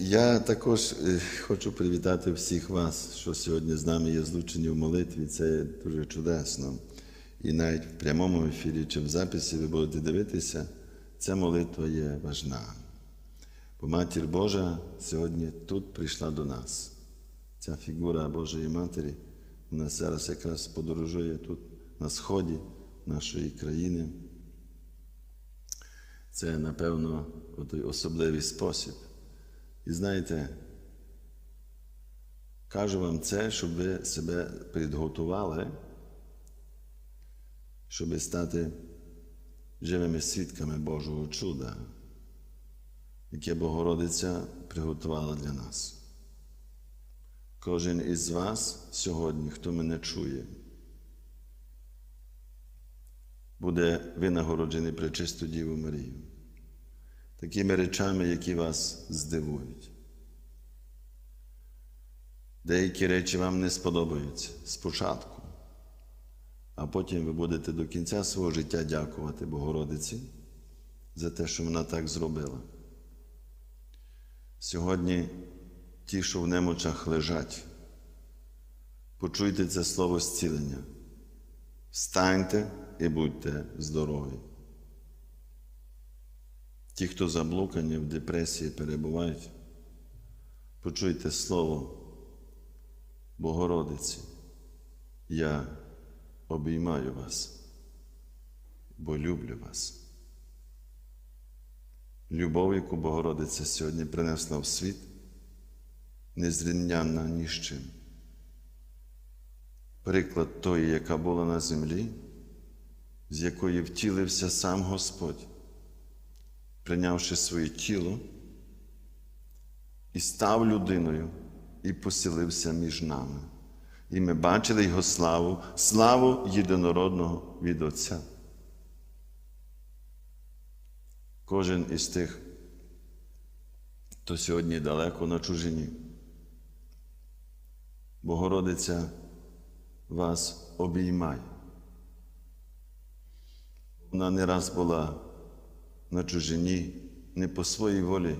Я також е, хочу привітати всіх вас, що сьогодні з нами є злучені в молитві. Це дуже чудесно. І навіть в прямому ефірі чи в записі ви будете дивитися, ця молитва є важна. Бо Матір Божа сьогодні тут прийшла до нас. Ця фігура Божої Матері, вона зараз якраз подорожує тут на сході нашої країни. Це, напевно, той особливий спосіб. І знаєте, кажу вам це, щоб ви себе підготували, щоб стати живими свідками Божого чуда, яке Богородиця приготувала для нас. Кожен із вас сьогодні, хто мене чує, буде винагороджений пречисту Діву Марію такими речами, які вас здивують. Деякі речі вам не сподобаються спочатку, а потім ви будете до кінця свого життя дякувати Богородиці за те, що вона так зробила. Сьогодні ті, що в немочах лежать, почуйте це слово зцілення. Встаньте і будьте здорові. Ті, хто заблукані в депресії перебувають, почуйте слово Богородиці. Я обіймаю вас, бо люблю вас. Любов, яку Богородиця сьогодні принесла в світ, незрівнянна ні з чим. Приклад тої, яка була на землі, з якої втілився сам Господь прийнявши своє тіло, і став людиною і поселився між нами. І ми бачили Його славу, славу єдинородного від Отця. Кожен із тих, хто сьогодні далеко на чужині. Богородиця вас обіймає. Вона не раз була на чужині не по своїй волі,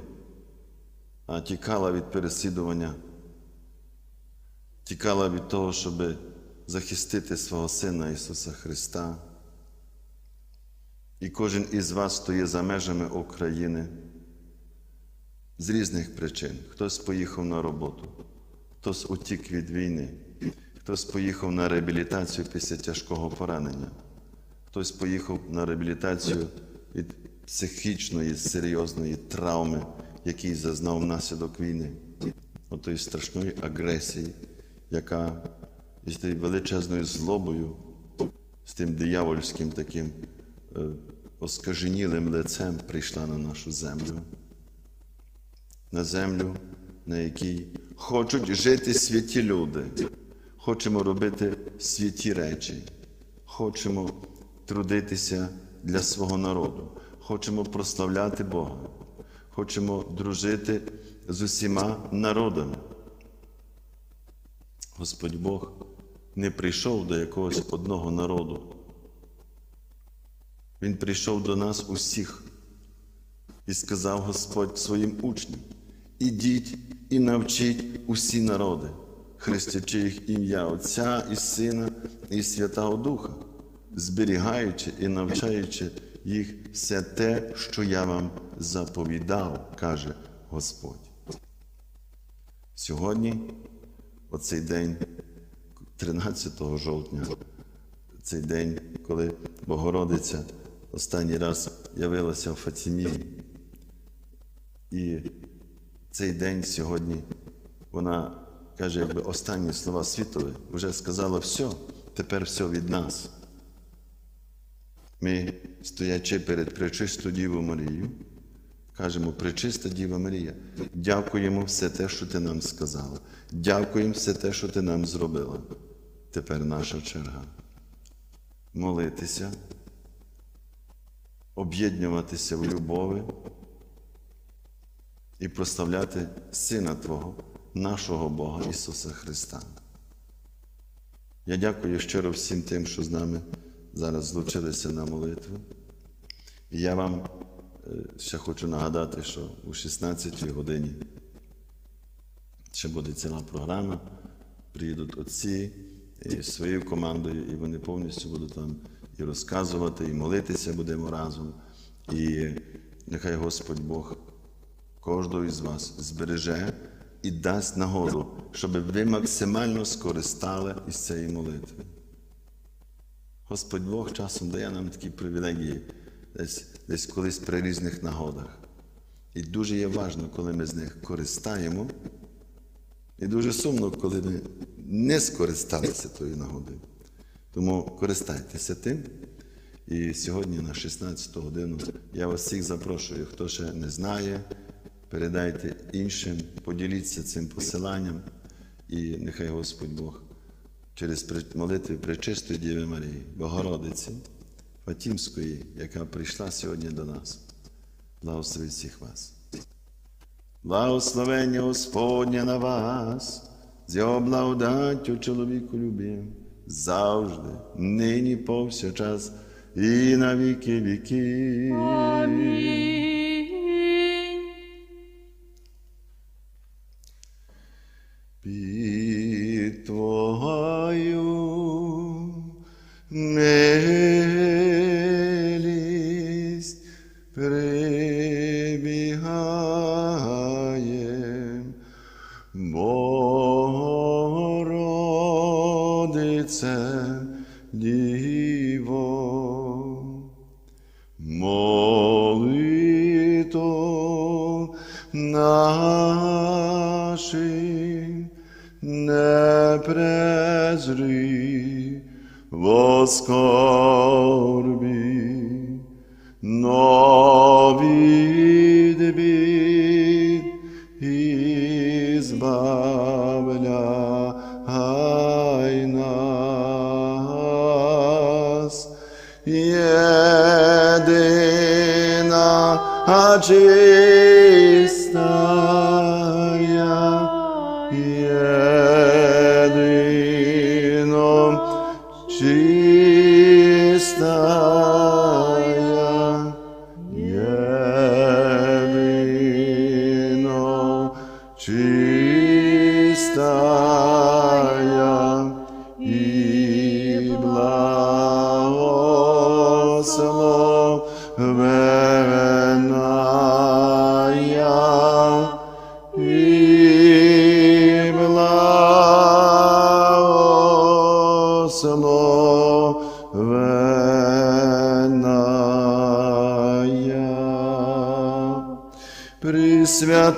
а тікала від переслідування, тікала від того, щоб захистити свого Сина Ісуса Христа. І кожен із вас, є за межами України, з різних причин. Хтось поїхав на роботу, хтось утік від війни, хтось поїхав на реабілітацію після тяжкого поранення, хтось поїхав на реабілітацію від психічної серйозної травми, який зазнав внаслідок війни, отої страшної агресії, яка з тією величезною злобою, з тим диявольським таким е, оскаженілим лицем прийшла на нашу землю, на землю, на якій хочуть жити святі люди. Хочемо робити святі речі, хочемо трудитися для свого народу хочемо прославляти Бога, хочемо дружити з усіма народами. Господь Бог не прийшов до якогось одного народу. Він прийшов до нас усіх і сказав Господь своїм учням: ідіть і навчіть усі народи, хрестячи їх ім'я Отця і Сина і Святого Духа, зберігаючи і навчаючи їх все те, що я вам заповідав, каже Господь. Сьогодні, оцей день, 13 жовтня, цей день, коли Богородиця останній раз явилася в Фатімі. І цей день сьогодні вона каже, якби останні слова світові вже сказала все, тепер все від нас. Ми, стоячи перед пречистою Дівою Марією, кажемо, пречиста Діва Марія, дякуємо все те, що ти нам сказала. Дякуємо все те, що ти нам зробила. Тепер наша черга. Молитися, об'єднуватися в любові і прославляти Сина Твого, нашого Бога Ісуса Христа. Я дякую щиро всім тим, що з нами зараз злучилися на молитву. І я вам ще хочу нагадати, що у 16 годині Ще буде ціла програма. Приїдуть отці і своєю командою, і вони повністю будуть там і розказувати, і молитися будемо разом. І нехай Господь Бог кожного із вас збереже і дасть нагоду, щоб ви максимально скористали із цієї молитви. Господь Бог часом дає нам такі привілегії, десь, десь колись при різних нагодах. І дуже є важливо, коли ми з них користаємо. І дуже сумно, коли ми не скористалися тою нагодою. Тому користайтеся тим. І сьогодні на 16 годину я вас всіх запрошую, хто ще не знає, передайте іншим, поділіться цим посиланням, і нехай Господь Бог через молитви Пречистої Діви Марії, Богородиці, Фатімської, яка прийшла сьогодні до нас, благословить всіх вас. Благословення Господня на вас, з його благодаттю чоловіку любим, завжди, нині повсякчас і на віки віки. Амінь. Богородице Діво, Молито наші не презри воскорбі, єдина чистая,